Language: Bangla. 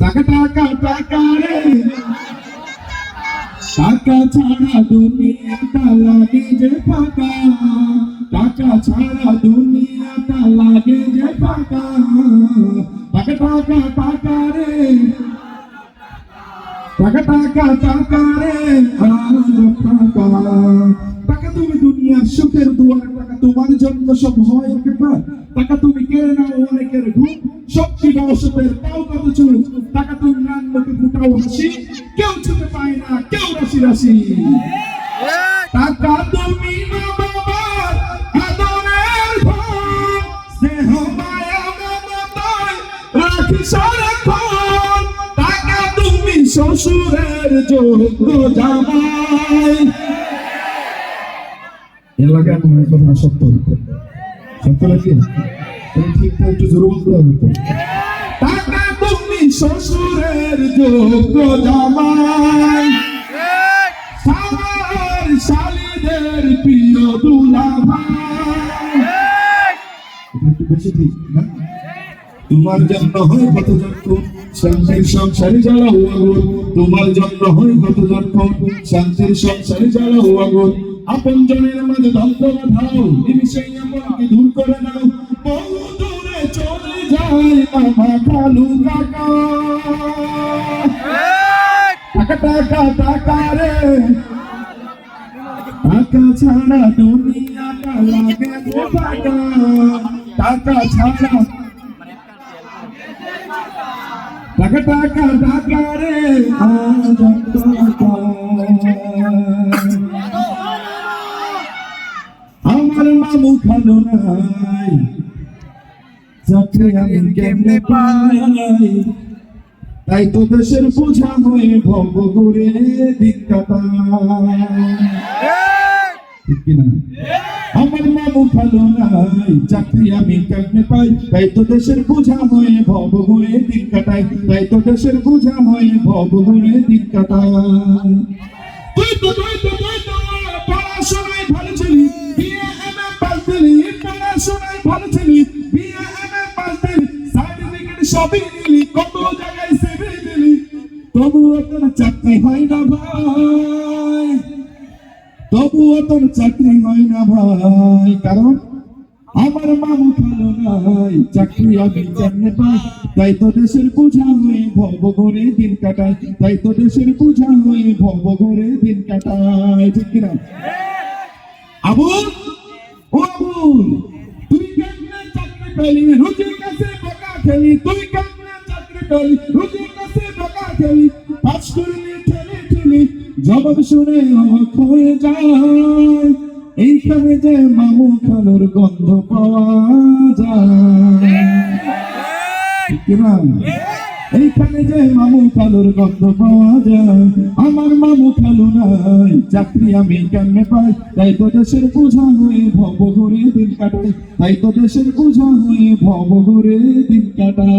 টাকা টাকা টাকা রে। টাকা ছাড়া দুনিয়াটা লাগে যে ফাঁকা। টাকা ছাড়া দুনিয়াটা লাগে যে ফাঁকা। টাকা টাকা টাকা রে। টাকা টাকা টাকা রে। টাকা তুমি দুনিয়ার সুখের দুয়ার, টাকা তোমার জন্য সব হয় একেবারে। টাকা নাও অনেকের ঘুম শক্তি বসতের পাও কত চুল টাকা তুমি নান লোকে ফুটাও হাসি, কেউ ছুটে পায় না, কেউ রাশি রাশি। টাকা তুমি না বাবার আদরের ধন স্নেহ মায়া মমতায় রাখি সারাক্ষণ টাকা তুমি শ্বশুরের যোগ্য জামাই। এলাকায় মনে কথা সত্য সত্য নাকি ঠিক তো একটু জোরে বলতে হবে তো। টাকা তুমি শ্বশুরের যোগ্য জামাই। সামার শালীদের প্রিয় দুলা ভাই। একটু বেশি ঠিক না? তোমার জন্য হয় কত শান্তির সংসারে জ্বালাও আগুন তোমার জন্য হয় কত শান্তির সংসারে জ্বালাও আগুন আপন জনের মাঝে ধ্বংস ধাও নিমিশেই এমনকি দূর করে নাও বহু দূরে চলে যায় মামা খালু কাকা। টাকা টাকা টাকা রে। টাকা ছাড়া দুনিয়াটা লাগে ফাঁকা টাকা ছাড়া টাকা টাকা টাকা রে, আজ টাকা আমার মামু নাই। চাকরি আমি কেমনে পাই? তাই তো দেশের বোঝা হয়ে ভব করে দিন আমার মামু ভালো নাই চাকরি আমি কেমনে পাই? তাই তো দেশের বোঝা হয়ে ভব হয়ে দিন কাটাই তাই তো দেশের বোঝা হয়ে ভব হয়ে দিন কাটাই তুই তো তুই তো তুই তো পড়াশোনায় ভালো পড়াশোনায় ভালো ছিলি। চাকরি হয় না ভাই। তবুও তোর চাকরি কারণ আমার মামু ভালো নাই, চাকরি আমি পাই। তাই তো দেশের বোঝা হয়ে ভব করে দিন কাটাই তাই তো দেশের বোঝা হয়ে ভব করে দিন কাটাই ঠিক কিনা? আবুল? পেলি কাছে তুই কেমনে চাকরি কাছে পাস করলি ঠেলে ঠেলি, জবাব শুনে অবাক হয়ে যায়। এইখানে যে মামু খালুর গন্ধ পাওয়া যায়। এইখানে যে মামু খালুর গন্ধ পাওয়া যায়। আমার মামু খালু নাই, চাকরি আমি কেমনে পাই? তাই তো দেশের বোঝা হয়ে ভব কাটাই তাই তো দেশের বোঝা হয়ে ভবঘরে দিন কাটাই